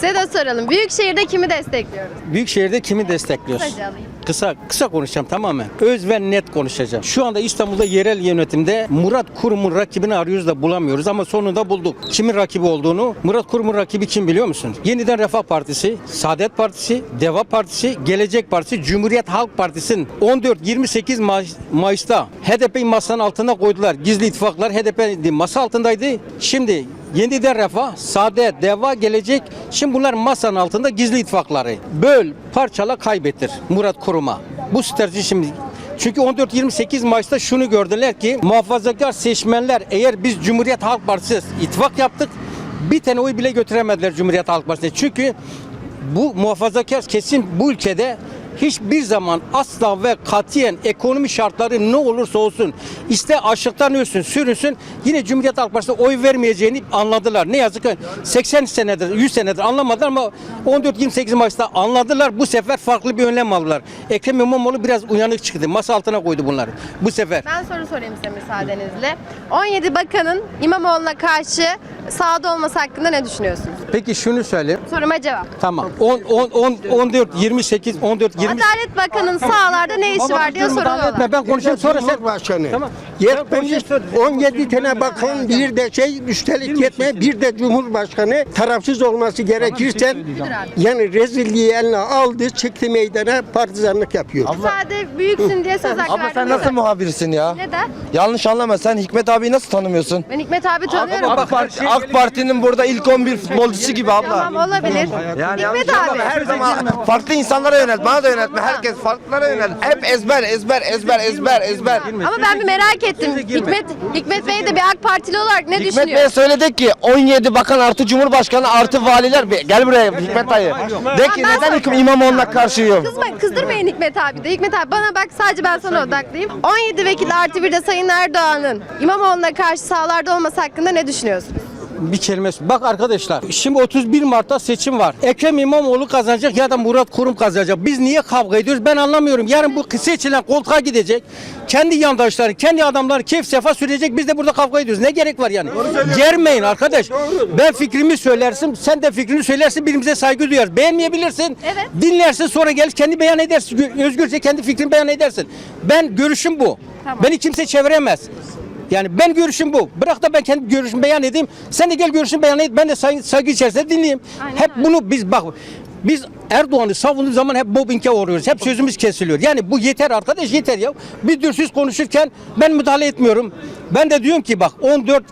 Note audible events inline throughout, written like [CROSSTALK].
Size de soralım. Büyükşehir'de kimi destekliyoruz? Büyükşehir'de kimi destekliyorsun? Kısaca alayım. Kısa kısa konuşacağım tamamen. Öz ve net konuşacağım. Şu anda İstanbul'da yerel yönetimde Murat Kurum'un rakibini arıyoruz da bulamıyoruz ama sonunda bulduk. Kimin rakibi olduğunu? Murat Kurum'un rakibi kim biliyor musun? Yeniden Refah Partisi, Saadet Partisi, Deva Partisi, Gelecek Partisi, Cumhuriyet Halk Partisi'nin 14-28 May- Mayıs'ta HDP'yi masanın altına koydular. Gizli ittifaklar HDP masa altındaydı. Şimdi Yeniden Refah, Saadet, Deva, Gelecek. Şimdi bunlar masanın altında gizli ittifakları. Böl, parçala, kaybettir Murat Kurum'a. Bu strateji şimdi çünkü 14-28 Mayıs'ta şunu gördüler ki muhafazakar seçmenler eğer biz Cumhuriyet Halk Partisi ittifak yaptık bir tane oy bile götüremediler Cumhuriyet Halk Partisi'ne. Çünkü bu muhafazakar kesim bu ülkede hiçbir zaman asla ve katiyen ekonomi şartları ne olursa olsun iste açlıktan ölsün sürünsün yine Cumhuriyet Halk Partisi'ne oy vermeyeceğini anladılar. Ne yazık ki 80 senedir 100 senedir anlamadılar ama 14-28 Mayıs'ta anladılar bu sefer farklı bir önlem aldılar. Ekrem İmamoğlu biraz uyanık çıktı masa altına koydu bunları bu sefer. Ben soru sorayım size müsaadenizle. 17 bakanın İmamoğlu'na karşı sağda olması hakkında ne düşünüyorsunuz? Peki şunu söyleyeyim. Soruma cevap. Tamam. 10 10 10 14 28 14 20 Adalet Bakanı'nın sahalarda ne işi var diye soruyorlar. etme, Ben konuşayım sonra sen Cumhurbaşkanı. Tamam. Yetmemiş 17 tane bakan bir de şey üstelik yetme bir de Cumhurbaşkanı tarafsız olması gerekirse yani rezilliği eline aldı çıktı meydana partizanlık yapıyor. Sade büyüksün diye söz hakkı Abla sen nasıl muhabirsin ya? Neden? Yanlış anlama sen Hikmet abiyi nasıl tanımıyorsun? Ben Hikmet abi tanıyorum. AK, Parti, AK Parti'nin burada ilk 11 futbolcusu gibi abla. Tamam olabilir. Yani Hikmet abi. her zaman farklı insanlara yönelt, bana da yöneltme. Herkes farklılara yönelt. Hep ezber, ezber, ezber, ezber, ezber. Ama ben bir merak ettim. Hikmet Hikmet Bey de bir AK Partili olarak ne Hikmet düşünüyor? Bey'e söyledik ki 17 bakan artı Cumhurbaşkanı artı valiler. Bir- Gel buraya Hikmet dayı. De ki neden sana- İmamoğlu'na karşıyım? Kızma, kızdırmayın Hikmet abi de. Hikmet abi bana bak sadece ben sana odaklıyım. 17 vekil artı bir de Sayın Erdoğan'ın İmamoğlu'na karşı sahalarda olması hakkında ne düşünüyorsunuz? Bir kelime. Bak arkadaşlar şimdi 31 Mart'ta seçim var. Ekrem İmamoğlu kazanacak ya da Murat Kurum kazanacak. Biz niye kavga ediyoruz ben anlamıyorum. Yarın bu seçilen koltuğa gidecek. Kendi yandaşları, kendi adamları keyif sefa sürecek. Biz de burada kavga ediyoruz. Ne gerek var yani? Germeyin arkadaş. Ben fikrimi söylersin, sen de fikrini söylersin. Birbirimize saygı duyarız. Beğenmeyebilirsin. Evet. Dinlersin sonra gelir kendi beyan edersin. Özgürce kendi fikrini beyan edersin. Ben görüşüm bu. Tamam. Beni kimse çeviremez. Yani ben görüşüm bu. Bırak da ben kendi görüşümü beyan edeyim. Sen de gel görüşünü beyan et. Ben de saygı, saygı içerisinde dinleyeyim. Aynen hep öyle. bunu biz bak biz Erdoğan'ı savunduğumuz zaman hep mobbinge uğruyoruz. Hep sözümüz kesiliyor. Yani bu yeter arkadaş yeter ya. Bir dürsüz konuşurken ben müdahale etmiyorum. Ben de diyorum ki bak 14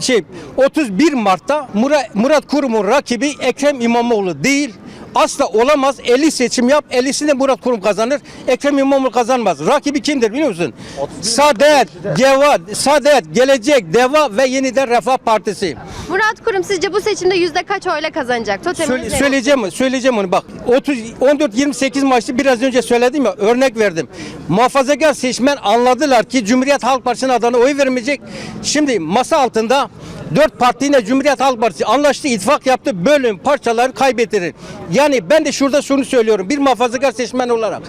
şey 31 Mart'ta Murat, Murat Kurum'un rakibi Ekrem İmamoğlu değil. Asla olamaz. 50 seçim yap. 50'sini de Murat Kurum kazanır. Ekrem İmamoğlu kazanmaz. Rakibi kimdir biliyor musun? Saadet, Deva, Saadet, Gelecek, Deva ve Yeniden Refah Partisi. Murat Kurum sizce bu seçimde yüzde kaç oyla kazanacak? Toteminiz Söyle, söyleyeceğim söyleyeceğim onu bak. 30 14 28 Mayıs'ta biraz önce söyledim ya örnek verdim. Muhafazakar seçmen anladılar ki Cumhuriyet Halk Partisi'nin adına oy vermeyecek. Şimdi masa altında dört partiyle Cumhuriyet Halk Partisi anlaştı, ittifak yaptı, bölüm parçaları kaybettirir. Yani ben de şurada şunu söylüyorum bir muhafazakar seçmen olarak.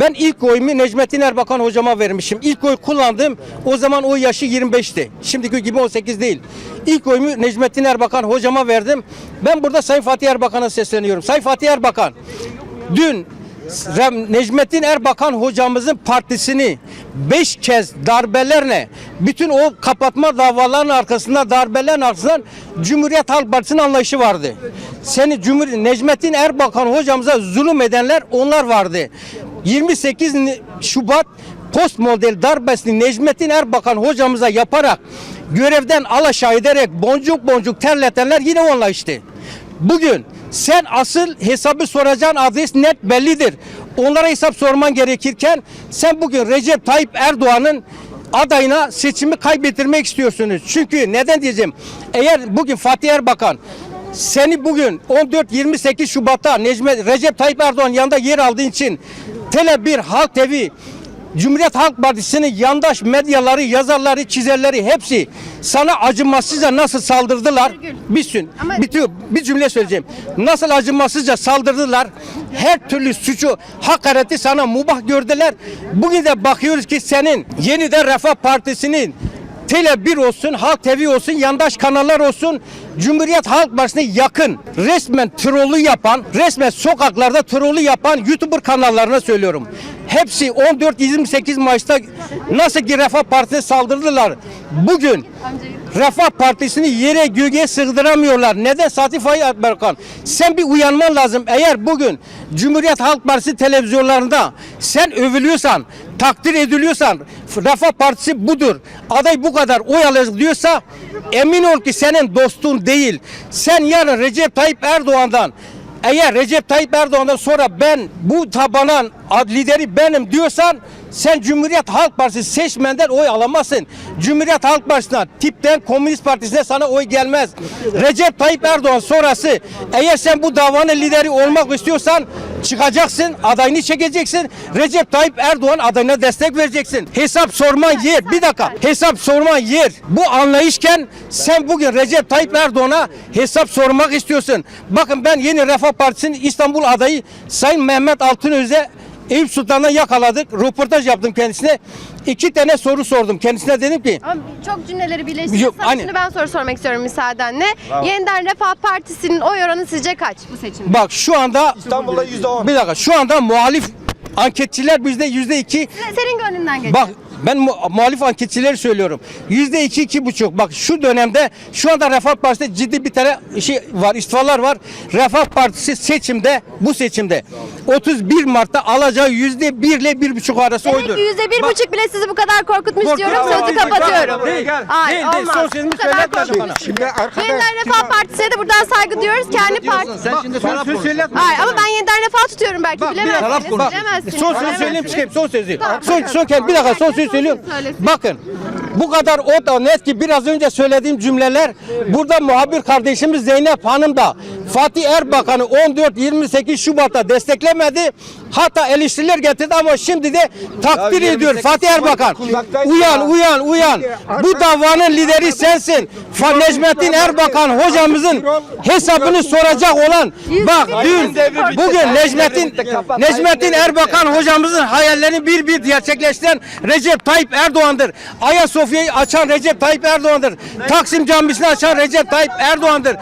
Ben ilk oyumu Necmettin Erbakan hocama vermişim. İlk oy kullandım. O zaman o yaşı 25'ti. Şimdiki gibi 18 değil. İlk oyumu Necmettin Erbakan hocama verdim. Ben burada Sayın Fatih Erbakan'a sesleniyorum. Sayın Fatih Erbakan dün Necmettin Erbakan hocamızın partisini beş kez darbelerle bütün o kapatma davalarının arkasında darbelerin arkasından Cumhuriyet Halk Partisi'nin anlayışı vardı. Seni Cumhur Necmettin Erbakan hocamıza zulüm edenler onlar vardı. 28 Ni- Şubat post model darbesini Necmettin Erbakan hocamıza yaparak görevden alaşağı ederek boncuk boncuk terletenler yine onlar işte. Bugün sen asıl hesabı soracağın adres net bellidir. Onlara hesap sorman gerekirken sen bugün Recep Tayyip Erdoğan'ın adayına seçimi kaybettirmek istiyorsunuz. Çünkü neden diyeceğim? Eğer bugün Fatih Erbakan seni bugün 14-28 Şubat'ta Necmet Recep Tayyip Erdoğan yanında yer aldığın için Tele 1 Halk TV Cumhuriyet Halk Partisi'nin yandaş medyaları, yazarları, çizerleri hepsi sana acımasızca nasıl saldırdılar? Bir sün, Ama- bitiyor. Bir cümle söyleyeceğim. Nasıl acımasızca saldırdılar? Her türlü suçu, hakareti sana mubah gördüler. Bugün de bakıyoruz ki senin yeniden Refah Partisi'nin Tele 1 olsun, Halk TV olsun, yandaş kanallar olsun, Cumhuriyet Halk Partisi'ne yakın, resmen trolü yapan, resmen sokaklarda trolü yapan YouTuber kanallarına söylüyorum. Hepsi 14-28 Mayıs'ta nasıl ki Refah Partisi'ne saldırdılar. Bugün Refah Partisi'ni yere göğe sığdıramıyorlar. Neden Fatih Faik Erbakan? Sen bir uyanman lazım. Eğer bugün Cumhuriyet Halk Partisi televizyonlarında sen övülüyorsan, takdir ediliyorsan, Refah Partisi budur. Aday bu kadar oy alır diyorsa emin ol ki senin dostun değil. Sen yarın Recep Tayyip Erdoğan'dan eğer Recep Tayyip Erdoğan'dan sonra ben bu tabanan lideri benim diyorsan sen Cumhuriyet Halk Partisi seçmenden oy alamazsın. Cumhuriyet Halk Partisi'ne, tipten Komünist Partisi'ne sana oy gelmez. Recep Tayyip Erdoğan sonrası eğer sen bu davanın lideri olmak istiyorsan çıkacaksın, adayını çekeceksin. Recep Tayyip Erdoğan adayına destek vereceksin. Hesap sorman yer. Bir dakika. Hesap sorman yer. Bu anlayışken sen bugün Recep Tayyip Erdoğan'a hesap sormak istiyorsun. Bakın ben yeni Refah Partisi'nin İstanbul adayı Sayın Mehmet Altınöz'e Eyüp Sultan'dan yakaladık. Röportaj yaptım kendisine. İki tane soru sordum. Kendisine dedim ki Ama çok cümleleri sana hani- şimdi ben soru sormak istiyorum müsaadenle. Yeniden Refah Partisi'nin oy oranı sizce kaç bu seçimde? bak şu anda İstanbul'da %10. bir dakika şu anda muhalif anketçiler bizde yüzde iki Senin gönlünden geçiyor. Bak ben mu- muhalif anketçileri söylüyorum. Yüzde iki, iki buçuk. Bak şu dönemde şu anda Refah Partisi'de ciddi bir tane şey var, istifalar var. Refah Partisi seçimde, bu seçimde 31 Mart'ta alacağı yüzde bir ile bir buçuk arası Demek oydur. yüzde bir buçuk bile sizi bu kadar korkutmuş korkutma, diyorum. Sözü korkutma. kapatıyorum. Değil, Hayır değil, değil. olmaz. Son sözümü Bu kadar söyletme korkutmuş. bana. Şimdi arkadaş Yeniden Refah Partisi'ne de buradan saygı duyuyoruz. Kendi parti... Sen şimdi söz söyletme. Hayır ama ben yeniden refah tutuyorum belki bilemezsiniz. bilemezsiniz. Son sözü söyleyeyim çıkayım. Son sözü. Tamam. Son, son bir dakika son sözü söylüyorum. Söylesin. Bakın bu kadar o da net ki biraz önce söylediğim cümleler burada muhabir kardeşimiz Zeynep Hanım da Fatih Erbakan'ı 14-28 Şubat'ta desteklemedi. Hatta eleştiriler getirdi ama şimdi de takdir ediyor Fatih Erbakan. Uyan uyan uyan. Bu davanın lideri sensin. Necmettin Erbakan hocamızın hesabını soracak olan bak dün bugün Necmettin Necmettin Erbakan hocamızın hayallerini bir bir gerçekleştiren Recep Tayyip Erdoğan'dır. Ayasofya'yı açan Recep Tayyip Erdoğan'dır. Taksim Camisi'ni açan Recep Tayyip Erdoğan'dır.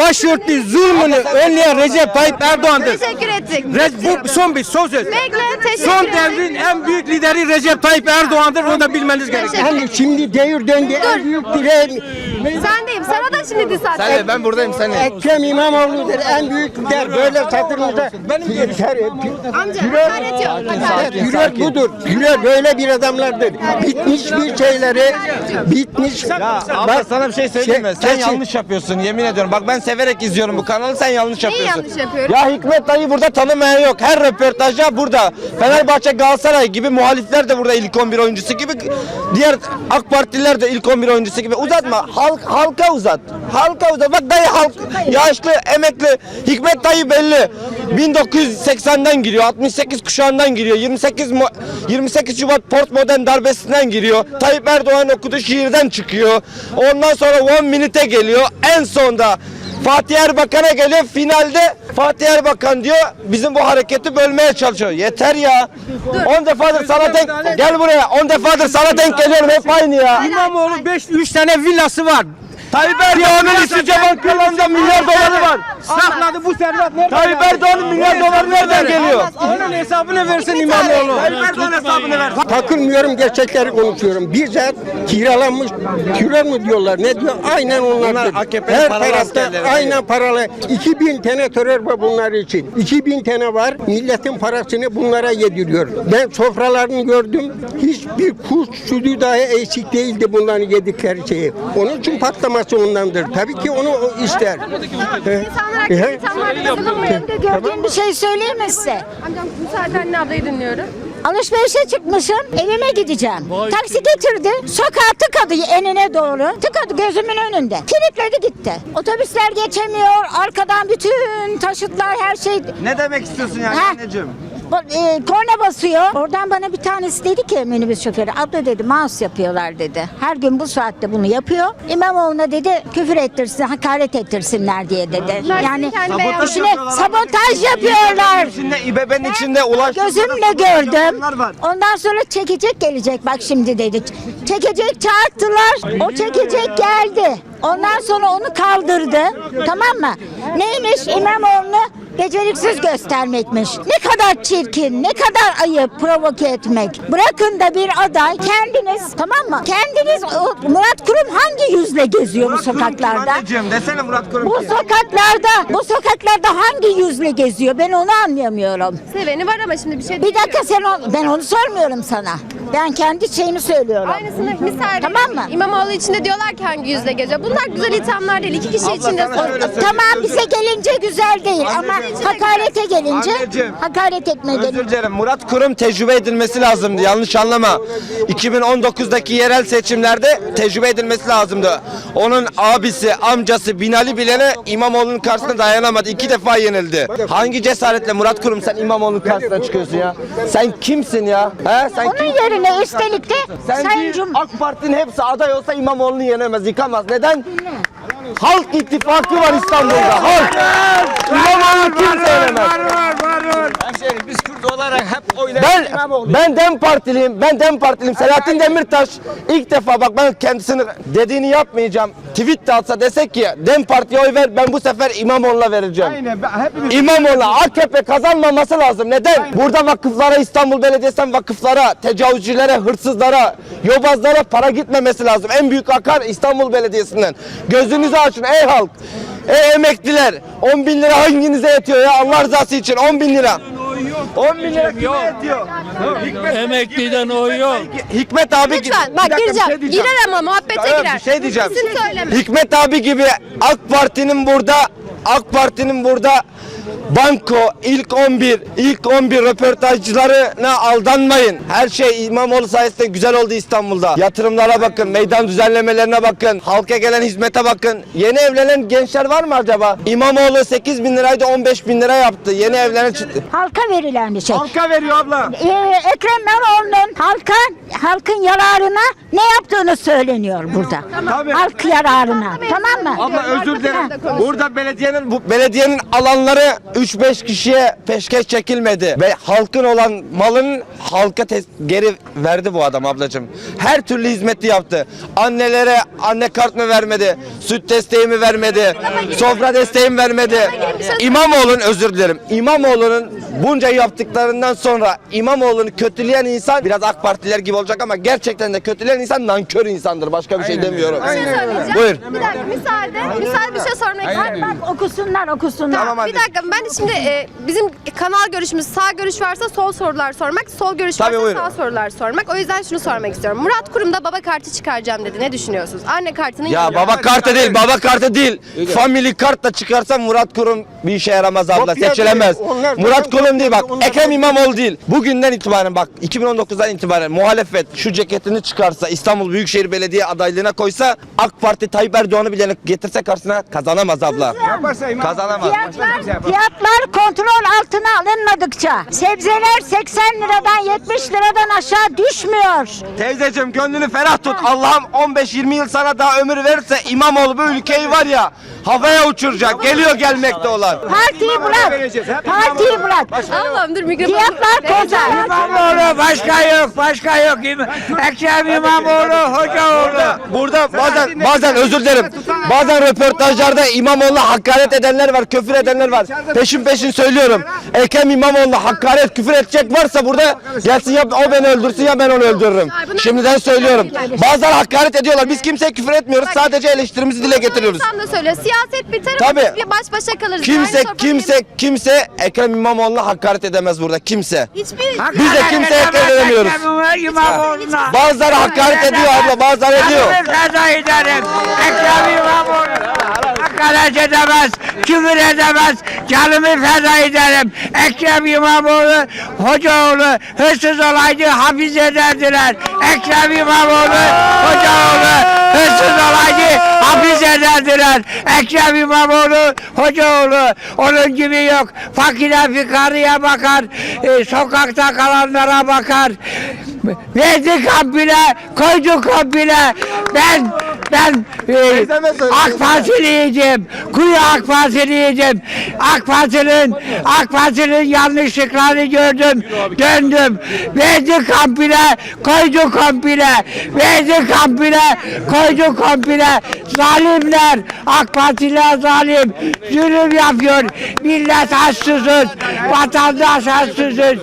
Başörtü zulmünü önleyen Recep Tayyip Erdoğan'dır. Ettik. Re- bu son bir son söz. Bekle teşekkür Son devrin en büyük lideri Recep Tayyip Erdoğan'dır. Onu da bilmeniz gerekiyor. hani şimdi devir döndü en büyük direğim Sendeyim. Sana da şimdi disat. Sen de ben buradayım sen de. Ekrem İmamoğlu'dur en büyük der böyle satırımızda Amca hakaret yok. Hakaret yok. Güler budur. Güler böyle bir adamlardır. Bitmiş bir şeyleri bitmiş. Abla sana bir şey söyleyeyim mi? Sen kesin- yanlış yapıyorsun yemin ediyorum. Bak ben severek izliyorum bu kanalı sen yanlış Neyi yapıyorsun. yanlış yapıyorum? Ya Hikmet dayı burada tanımayan yok. Her röportajda burada. Fenerbahçe Galatasaray gibi muhalifler de burada ilk 11 oyuncusu gibi. Diğer AK Partililer de ilk 11 oyuncusu gibi. Uzatma. Halk, halka uzat. Halka uzat. Bak dayı halk yaşlı, emekli. Hikmet dayı belli. 1980'den giriyor. 68 kuşağından giriyor. 28 Mu- 28 Şubat postmodern darbesinden giriyor. Tayyip Erdoğan okuduğu şiirden çıkıyor. Ondan sonra one minute'e geliyor. En sonda Fatih Erbakan'a geliyor finalde Fatih Erbakan diyor bizim bu hareketi bölmeye çalışıyor. Yeter ya. 10 defadır sana denk gel buraya. 10 defadır sana denk geliyorum hep aynı ya. İmamoğlu 5 3 tane villası var. Tayyip Erdoğan'ın İsviçre bankalarında milyar doları var. Sakladı bu servet nerede? Tayyip Erdoğan'ın milyar doları nereden geliyor? Onun hesabını versin İmamoğlu. Tayyip Erdoğan hesabını ver. Takılmıyorum gerçekleri konuşuyorum. Bizzat kiralanmış kira mı diyorlar ne diyor aynen onlardır. Bunlar AKP'nin Her tarafta aynen paralı. 2000 tane terör var bunlar için. 2000 tane var milletin parasını bunlara yediriyor. Ben sofralarını gördüm. Hiçbir kuş sütü dahi eksik değildi bunların yedikleri şeyi. Onun için ondandır. Tabii ki onu o ister. İnsanlar He? ithamlarda bulunmayın. Gördüğüm bir şey söyleyeyim mi size? Amcam müsaadenle ablayı dinliyorum. Alışverişe çıkmışım, evime gideceğim. Taksi getirdi, sokağa tıkadı enine doğru. Tıkadı gözümün önünde. Kilitledi gitti. Otobüsler geçemiyor, arkadan bütün taşıtlar her şey... Ne demek istiyorsun yani Ha? anneciğim? E, korna basıyor. Oradan bana bir tanesi dedi ki minibüs şoförü abla dedi mouse yapıyorlar dedi. Her gün bu saatte bunu yapıyor. İmamoğlu'na dedi küfür ettirsin, hakaret ettirsinler diye dedi. Yani beyanı. işine sabotaj yapıyorlar. İçinde İBB'nin içinde ulaştırma Gözümle gördüm. Ondan sonra çekecek gelecek bak şimdi dedi. Çekecek çağırttılar. O çekecek geldi. Ondan sonra onu kaldırdı. Tamam mı? Neymiş İmamoğlu'nu beceriksiz göstermekmiş. Ne kadar çirkin, ne kadar ayıp provoke etmek. Bırakın da bir aday kendiniz tamam mı? Kendiniz o Murat Kurum hangi yüzle geziyor bu sokaklarda? Anneciğim desene Murat Kurum. Bu sokaklarda, bu sokaklarda hangi yüzle geziyor? Ben onu anlayamıyorum. Seveni var ama şimdi bir şey Bir dakika sen o- ben onu sormuyorum sana. Ben kendi şeyimi söylüyorum. Aynısını misal Tamam mı? İmamoğlu içinde diyorlar ki hangi yüzle geziyor. Bunlar güzel ithamlar değil. İki kişi içinde sana şöyle sor- Tamam bize gelince güzel değil ama Anneciğim. hakarete gelince Anneciğim. hakaret Özür gelince. dilerim. Murat Kurum tecrübe edilmesi lazımdı. Yanlış anlama. 2019'daki yerel seçimlerde tecrübe edilmesi lazımdı. Onun abisi, amcası Binali Bilen'e İmamoğlu'nun karşısına dayanamadı. İki defa yenildi. Hangi cesaretle Murat Kurum sen İmamoğlu'nun karşısına çıkıyorsun ya? Sen kimsin ya? He? Sen Onun kim? yerine üstelik de Sen Sayın Cum AK Parti'nin hepsi aday olsa İmamoğlu'nu yenemez, yıkamaz. Neden? Halk ittifakı var İstanbul'da. Halk. İmamoğlu'nu kimse yenemez. Biz Kürt olarak hep oylar Ben ben Dem Partiliyim. Ben Dem Partiliyim. Selahattin Demirtaş ilk defa bak ben kendisini dediğini yapmayacağım. Tweet de atsa desek ki Dem Parti'ye oy ver ben bu sefer İmamoğlu'na vereceğim. Aynen hepimiz İmamoğlu AKP kazanmaması lazım. Neden? Burada vakıflara İstanbul Belediyesi'nden vakıflara, tecavüzcülere, hırsızlara, yobazlara para gitmemesi lazım. En büyük akar İstanbul Belediyesi'nden. Gözünüzü açın ey halk. Ey emekliler 10 bin lira hanginize yetiyor ya Allah rızası için 10 bin lira. 10 bin lira kime yetiyor? Emekliden oy yok. Hikmet abi gibi. Lütfen bak gireceğim. şey diyeceğim. Girer ama muhabbete girer. bir şey diyeceğim. İsim söyleme. Hikmet abi gibi AK Parti'nin burada AK Parti'nin burada Banko ilk 11 ilk 11 röportajcılarına aldanmayın. Her şey İmamoğlu sayesinde güzel oldu İstanbul'da. Yatırımlara bakın, meydan düzenlemelerine bakın, halka gelen hizmete bakın. Yeni evlenen gençler var mı acaba? İmamoğlu 8 bin liraydı 15 bin lira yaptı. Yeni evlenen çıktı. halka verilen bir şey. Halka veriyor abla. Ee, Ekrem İmamoğlu'nun halka, halkın yararına ne yaptığını söyleniyor burada. Tabii. Halk yararına. Tamam mı? Abla özür dilerim. Burada belediyenin bu belediyenin alanları 3-5 kişiye peşkeş çekilmedi ve halkın olan malının halka geri verdi bu adam ablacığım. Her türlü hizmeti yaptı. Annelere anne kart mı vermedi? Süt desteği mi vermedi? Sofra desteği mi vermedi? İmamoğlu'nun özür dilerim. İmamoğlu'nun bunca yaptıklarından sonra İmamoğlu'nu kötüleyen insan biraz AK Partiler gibi olacak ama gerçekten de kötüleyen insan nankör insandır. Başka bir şey demiyorum. Bir şey söyleyeceğim. Buyur. Bir dakika müsaade. Müsaade bir şey sormak istiyorum. Bak okusunlar okusunlar. Tamam Bir dakika ben de şimdi e, bizim kanal görüşümüz sağ görüş varsa sol sorular sormak, sol görüş Tabii, varsa buyurun. sağ sorular sormak. O yüzden şunu sormak istiyorum. Murat Kurum da baba kartı çıkaracağım dedi. Ne düşünüyorsunuz? Anne kartının Ya yanına. baba kartı değil, baba kartı değil. Family kart da çıkarsa Murat Kurum bir işe yaramaz abla, Kopya seçilemez. değil, onlar Murat Kurum değil bak, onlar- Ekrem İmamoğlu değil. Bugünden itibaren bak, 2019'dan itibaren muhalefet şu ceketini çıkarsa, İstanbul Büyükşehir Belediye adaylığına koysa, AK Parti Tayyip Erdoğan'ı bile getirse karşısına kazanamaz abla. yaparsa imam Kazanamaz. Fiyatlar, fiyatlar kontrol altına alınmadıkça sebzeler 80 liradan 70 liradan aşağı düşmüyor. Teyzeciğim gönlünü ferah tut. Allah'ım 15-20 yıl sana daha ömür verirse İmamoğlu bu ülkeyi var ya havaya uçuracak. Geliyor gelmekte olan. Partiyi bırak. Partiyi bırak. Allah'ım dur mikrofonu. Fiyatlar kontrol İmamoğlu başka yok, başka yok. Ekrem İmamoğlu, Hocaoğlu. Burada bazen bazen özür dilerim. Bazen röportajlarda İmamoğlu'na hakaret edenler var, küfür edenler var. Peşin peşin söylüyorum. Ekrem İmamoğlu'na hakaret, küfür edecek varsa burada gelsin ya o beni öldürsün ya ben onu öldürürüm. Şimdiden söylüyorum. Bazıları hakaret ediyorlar. Biz kimseye küfür etmiyoruz. Sadece eleştirimizi dile getiriyoruz. Tam da söylüyor. Siyaset biter Tabii. biz baş başa kalırız. Kimse kimse kimse Ekrem İmamoğlu'na hakaret edemez burada. Kimse. Hiçbir Biz de kimseye hakaret edemiyoruz. İmamoğlu'na. Bazıları hakaret ediyor abla, bazıları ediyor. Ekrem İmamoğlu. Hakaret edemez, küfür edemez, canımı feda ederim. Ekrem İmamoğlu, Hocaoğlu hırsız olaydı hapis ederdiler. Ekrem İmamoğlu, Hocaoğlu hırsız olaydı hapis ederdiler. Ekrem İmamoğlu, Hocaoğlu onun gibi yok. Fakire fikarıya bakar, e, sokakta kalanlara bakar. Verdi kampine, koydu kampine. Ben ben e, AK Partiliydim. Kuyu AK Partiliydim. AK Parti'nin AK Parti'nin yanlışlıklarını gördüm. Döndüm. Verdi kampine, koydu kampine. Verdi kampine, koydu kampine. Zalimler, AK Partiler zalim. Zulüm yapıyor. Millet açsızız. Vatandaş açsızız.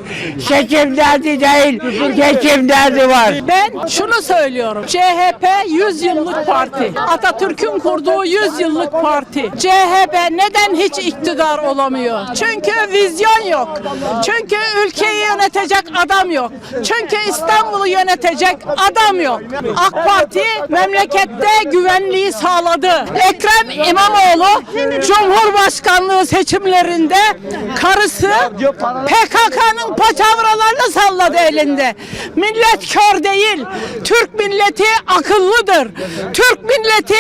Seçim derdi değil, geçim derdi var. Ben şunu söylüyorum. CHP 100 yıllık parti. Atatürk'ün kurduğu 100 yıllık parti. CHP neden hiç iktidar olamıyor? Çünkü vizyon yok. Çünkü ülkeyi yönetecek adam yok. Çünkü İstanbul'u yönetecek adam yok. AK Parti memlekette güvenliği sağladı. Ekrem İmamoğlu Cumhurbaşkanlığı seçimlerinde karısı PKK'nın paçavralarını salladı elinde. Millet kör değil. Türk milleti akıllıdır. Türk milleti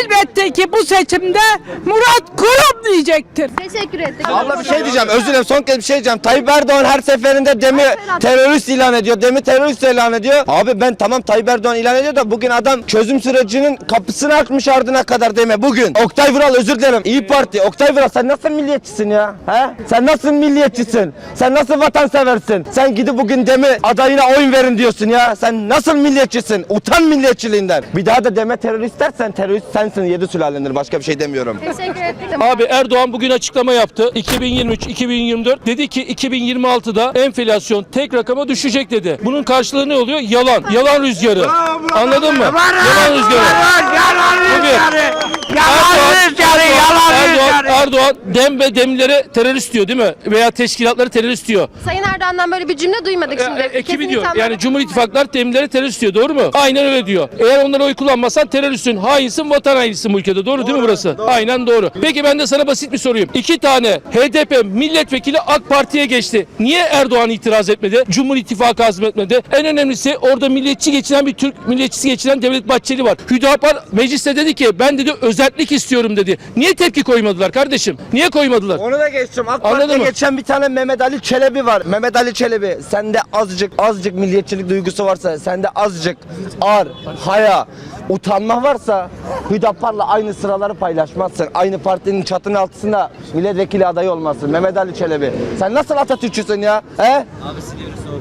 elbette ki bu seçimde Murat Kurum diyecektir. Teşekkür ettik. Abla bir şey diyeceğim özür dilerim son kez bir şey diyeceğim. Tayyip Erdoğan her seferinde demi terörist ilan ediyor. Demi terörist ilan ediyor. Abi ben tamam Tayyip Erdoğan ilan ediyor da bugün adam çözüm sürecinin kapısını açmış ardına kadar deme bugün. Oktay Vural özür dilerim. İyi Parti. Oktay Vural sen nasıl milliyetçisin ya? He? Sen nasıl milliyetçisin? Sen nasıl vatanseversin? Sen gidip bugün demi adayına oyun verin diyorsun ya. Sen nasıl milliyetçisin? Utan milliyetçiliğinden. Bir daha da deme terörist dersen terörist sensin yedi sülalendir. Başka bir şey demiyorum. Teşekkür ettik. Abi Erdoğan bugün açıklama yaptı. 2023-2024 dedi ki 2026'da enflasyon tek rakama düşecek dedi. Bunun karşılığı ne oluyor? Yalan. Yalan rüzgarı. Anladın mı? Yalan rüzgarı. Yalan rüzgarı. Yalan rüzgarı. Yalan Erdoğan, rüzgarı. Erdoğan dem ve demlere terörist diyor değil mi? Veya teşkilatları terörist diyor. Sayın Erdoğan'dan böyle bir cümle duymadık şimdi. E, ekibi Kesin diyor. Yani Cumhur İttifaklar demlere terörist diyor. Doğru mu? Aynen öyle diyor. Eğer onlara oy kullanmazsan teröristsin, hainsin, vatan hainisin bu ülkede. Doğru, değil mi burası? Aynen doğru. Peki ben de sana basit bir sorayım. İki tane HDP milletvekili AK Parti'ye geçti. Niye Erdoğan itiraz etmedi? Cumhur İttifakı azmetmedi. En önemlisi orada milliyetçi geçinen bir Türk milliyetçisi geçinen Devlet Bahçeli var. Hüdapar mecliste dedi ki ben dedi özellik istiyorum dedi. Niye tepki koymadılar kardeşim? Niye koymadılar? Onu da geçtim. AK Anladın Parti'ye mı? geçen bir tane Mehmet Ali Çelebi var. Mehmet Ali Çelebi sende azıcık azıcık milliyetçilik duygusu varsa, sende azıcık ar, haya, utanma varsa Hüdapar'la aynı sıraları paylaşmazsın. Aynı partinin çatının altında milletvekili adayı olmazsın. Mehmet Ali Çelebi. Sen nasıl Atatürkçüsün ya? He?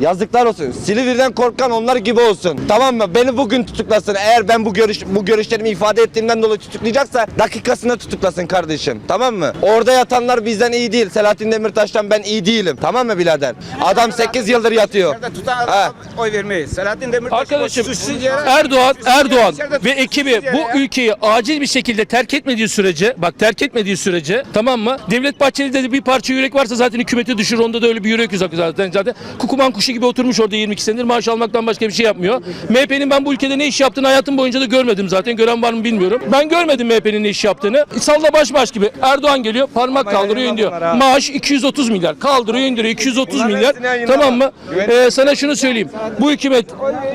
Yazıklar olsun. Silivri'den korkan onlar gibi olsun. Tamam mı? Beni bugün tutuklasın. Eğer ben bu görüş bu görüşlerimi ifade ettiğimden dolayı tutuklayacaksa dakikasında tutuklasın kardeşim. Tamam mı? Orada yatanlar bizden iyi değil. Selahattin Demirtaş'tan ben iyi değilim. Tamam mı birader? Adam 8 yıldır yatıyor. Tutan Ha. oy vermeyiz. Selahattin Demirtaş Arkadaşım suçsuz yere- Erdoğan Erdoğan ve ekibi bu ya. ülkeyi acil bir şekilde terk etmediği sürece bak terk etmediği sürece tamam mı? Devlet Bahçeli'de de bir parça yürek varsa zaten hükümeti düşürür. Onda da öyle bir yürek yok zaten zaten. Kukuman kuşu gibi oturmuş orada 22 senedir maaş almaktan başka bir şey yapmıyor. MHP'nin ben bu ülkede ne iş yaptığını hayatım boyunca da görmedim zaten. Gören var mı bilmiyorum. Ben görmedim MHP'nin ne iş yaptığını. Salla baş baş gibi. Erdoğan geliyor parmak kaldırıyor indiriyor. Maaş 230 milyar. Kaldırıyor indiriyor 230 milyar. Tamam mı? Ee, sana şunu söyleyeyim. Bu hükümet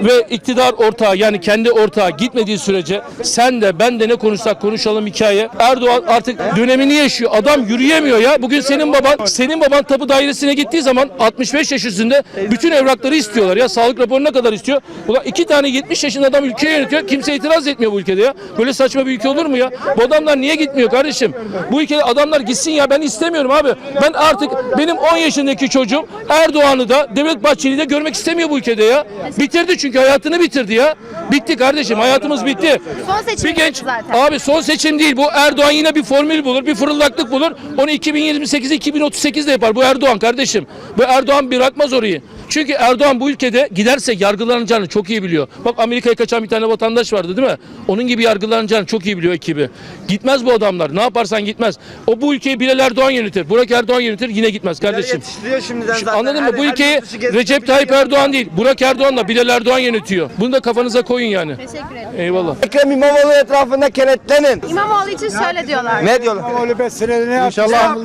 ve iktidar ortağı yani kendi ortağı gitmediği sürece sen de ben de ne konuşsak konuşalım hikaye. Erdoğan artık dönemini yaşıyor. Adam yürüyemiyor ya. Bugün senin baban senin baban tapu dairesine gittiği zaman 65 yaş üstünde bütün evrakları istiyorlar ya. Sağlık raporu ne kadar istiyor? Ulan iki tane 70 yaşında adam ülkeyi yönetiyor. Kimse itiraz etmiyor bu ülkede ya. Böyle saçma bir ülke olur mu ya? Bu adamlar niye gitmiyor kardeşim? Bu ülkede adamlar gitsin ya ben istemiyorum abi. Ben artık benim 10 yaşındaki çocuğum Erdoğan'ı da Devlet Bahçeli'yi de görmek istemiyor bu ülkede ya. Bitirdi çünkü hayatını bitirdi ya. Bitti kardeşim hayatımız bitti. Son seçim Bir genç zaten. abi son seçim değil. Bu Erdoğan yine bir formül bulur bir fırıldaklık bulur. Onu 2028'de 2038'de yapar. Bu Erdoğan kardeşim. Bu Erdoğan bırakmaz orayı Çünkü Erdoğan bu ülkede giderse yargılanacağını çok iyi biliyor. Bak Amerika'ya kaçan bir tane vatandaş vardı değil mi? Onun gibi yargılanacağını çok iyi biliyor ekibi. Gitmez bu adamlar. Ne yaparsan gitmez. O bu ülkeyi Bilal Erdoğan yönetir. Burak Erdoğan yönetir yine gitmez kardeşim. Şimdiden zaten. Anladın mı? Her- Bu her ülkeyi yurt dışı gezisi Recep Tayyip şey Erdoğan değil. Burak Erdoğan'la Bilal Erdoğan yönetiyor. Bunu da kafanıza koyun yani. Teşekkür ederim. Eyvallah. Ekrem İmamoğlu etrafında kenetlenin. İmamoğlu için şöyle diyorlar. Ne diyorlar? Öyle 5 senede ne yaptı? İnşallah.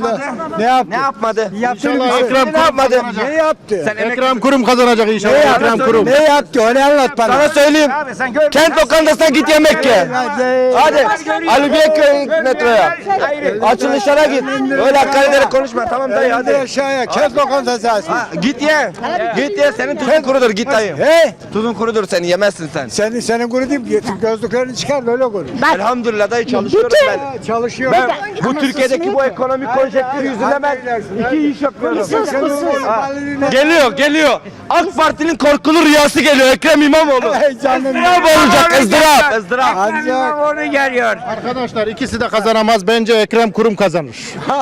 Ne yaptı? Ne yapmadı? İnşallah Ekrem ne yapmadı? Ne yaptı? Sen emek- Ekrem Kurum kazanacak inşallah. Ne? Ekrem Kurum. Ne yaptı? Onu anlat bana. Sana söyleyeyim. Kent lokantasına git yemek ye. Hadi. Ali Beyköy metroya. Açılışlara git. Öyle ederek konuşma. Tamam dayı Hadi aşağıya. Kent lokantası açsın. Ha, git ye. Git ye. Senin tuzun kurudur. Git dayı. He? Tuzun kurudur seni. Yemezsin sen. Senin senin kuru değil mi? Gözlüklerini çıkar da öyle konuş. Bak Elhamdülillah dayı çalışıyorum ben. Çalışıyor. Ben bu Türkiye'deki bu ekonomik konjektür yüzünden ben iki iş yapıyorum. Ha, Geliyor, geliyor. AK Parti'nin korkulu rüyası geliyor Ekrem İmamoğlu. Canım. Izdırap olacak, ızdırap, ızdırap. Ancak İmamoğlu geliyor. arkadaşlar ikisi de kazanamaz. Bence Ekrem Kurum kazanır. [LAUGHS]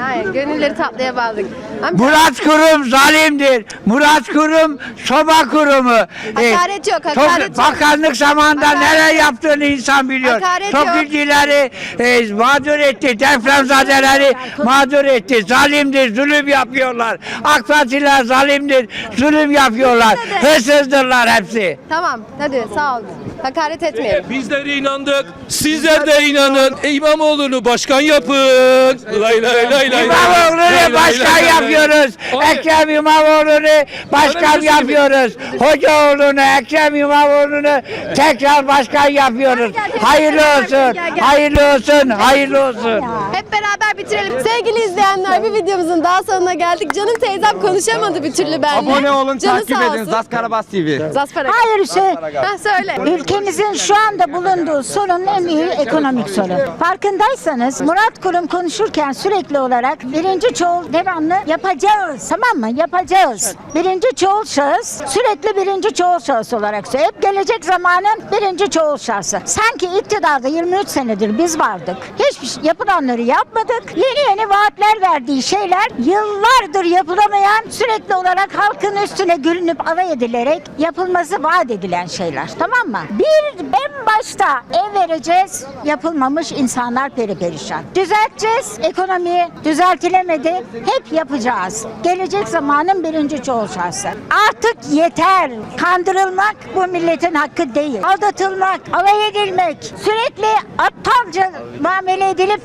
Hayır, gönülleri tatlıya bağladık. Ama Murat Kurum zalimdir. Murat Kurum soba kurumu. Ee, Hakaret yok, çok- hakaret yok. Bakanlık zamanında Hakaret neler yaptığını insan biliyor. Hakaret yok. Topilcileri e, mağdur etti. Depremzadeleri mağdur etti. Zalimdir, zulüm yapıyorlar. AK Partiler zalimdir, zulüm yapıyorlar. Hırsızdırlar hepsi. Tamam, hadi sağ ol. Hakaret etmeyelim. Bizler inandık. Sizler de inanın. İmamoğlu'nu başkan yapın. Lay lay lay lay. İmamoğlu'nu başkan yapıyoruz. Ekrem İmamoğlu'nu başkan yapıyoruz. Hocaoğlu'nu, Ekrem İmamoğlu'nu tekrar başkan yapıyoruz. Hayırlı olsun, hayırlı olsun, hayırlı olsun. Hep beraber bitirelim. Sevgili izleyenler bir videomuzun daha sonuna geldik. Canım teyzem konuşamadı bir türlü benimle. Abone olun, Canı takip sağ edin. olsun. Zaskarabas TV. Zaspara. hayır şey Ha söyle. Ülkemizin şu anda bulunduğu sorun en büyük ekonomik sorun. Farkındaysanız Murat Kurum konuşurken sürekli olarak birinci çoğul devamlı yapacağız. Tamam mı? Yapacağız. Birinci çoğul şahıs sürekli birinci çoğul şahıs olarak söylüyor. Hep gelecek zamanın birinci çoğul şahsı. Sanki iktidarda 23 senedir biz vardık. Hiçbir şey, yapılanları yapmadık. Yeni yeni vaatler verdiği şeyler yıllardır yapılamayan sürekli olarak halkın üstüne gülünüp alay edilerek yapılması vaat edilen şeyler. Tamam mı? Bir en başta ev vereceğiz. Yapılmamış insanlar periperişan. Düzelteceğiz. Ekonomiyi düzeltilemedi. Hep yapacağız. Gelecek zamanın birinci çoğul şahsı. Artık yeter. Kandırılmak bu milletin hakkı değil. Aldatılmak, alay edilmek, sürekli aptalca muamele edilip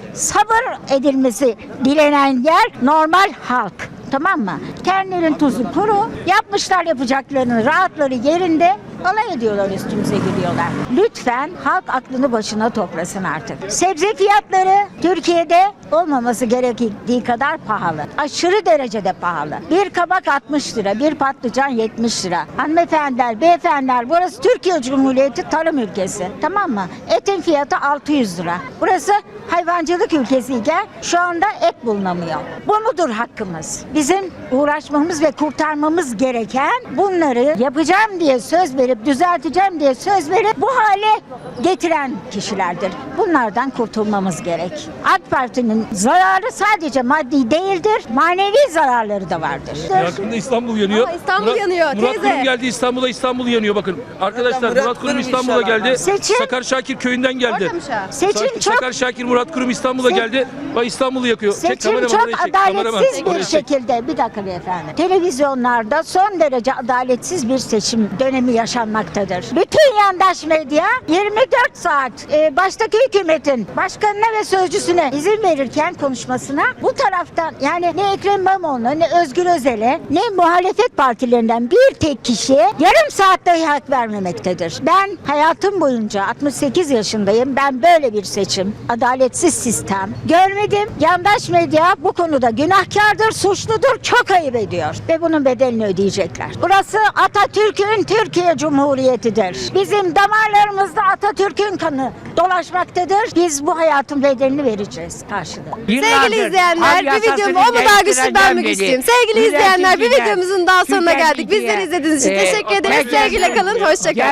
sabır edilmesi dilenen yer normal halk. Tamam mı? Kendilerinin tuzu kuru. Yapmışlar yapacaklarını rahatları yerinde. Alay ediyorlar üstümüze gülüyorlar. Lütfen halk aklını başına toplasın artık. Sebze fiyatları Türkiye'de olmaması gerektiği kadar pahalı. Aşırı derecede pahalı. Bir kabak 60 lira, bir patlıcan 70 lira. Hanımefendiler, beyefendiler burası Türkiye Cumhuriyeti tarım ülkesi. Tamam mı? Etin fiyatı 600 lira. Burası hayvancılık ülkesiyken şu anda et bulunamıyor. Bu mudur hakkımız? Bizim uğraşmamız ve kurtarmamız gereken bunları yapacağım diye söz verip düzelteceğim diye söz verip bu hale getiren kişilerdir. Bunlardan kurtulmamız gerek. AK Parti'nin zararı sadece maddi değildir, manevi zararları da vardır. Yakında İstanbul yanıyor. Aa, İstanbul Murat, yanıyor, Murat teyze. Kurum geldi İstanbul'a İstanbul yanıyor bakın. Arkadaşlar Murat Murat Kurum İstanbul'a geldi. Seçim- Sakar Şakir köyünden geldi. Seçim Sak- çok Sakar Şakir Murat Kurum İstanbul'a geldi. Bak İstanbul'u yakıyor. Çek Seçim kameraman çok çek. Adaletsiz bir çek. şekilde bir dakika beyefendi. Televizyonlarda son derece adaletsiz bir seçim dönemi yaşanmaktadır. Bütün yandaş medya 24 saat e, baştaki hükümetin başkanına ve sözcüsüne izin verirken konuşmasına bu taraftan yani ne Ekrem İmamoğlu'na ne Özgür Özel'e ne muhalefet partilerinden bir tek kişiye yarım saat dahi hak vermemektedir. Ben hayatım boyunca 68 yaşındayım. Ben böyle bir seçim, adaletsiz sistem görmedim. Yandaş medya bu konuda günahkardır, suçludur, çok ayıp ediyor. Ve bunun bedelini ödeyecekler. Burası Atatürk'ün Türkiye Cumhuriyeti'dir. Bizim damarlarımızda Atatürk'ün kanı dolaşmaktadır. Biz bu hayatın bedelini vereceğiz karşılığı. Sevgili izleyenler bir videomu o mu daha güçlü ben mi güçlüyüm? Sevgili izleyenler bir videomuzun daha sonuna geldik. Bizleri izlediğiniz için teşekkür ederiz. Sevgiyle kalın, hoşça kalın.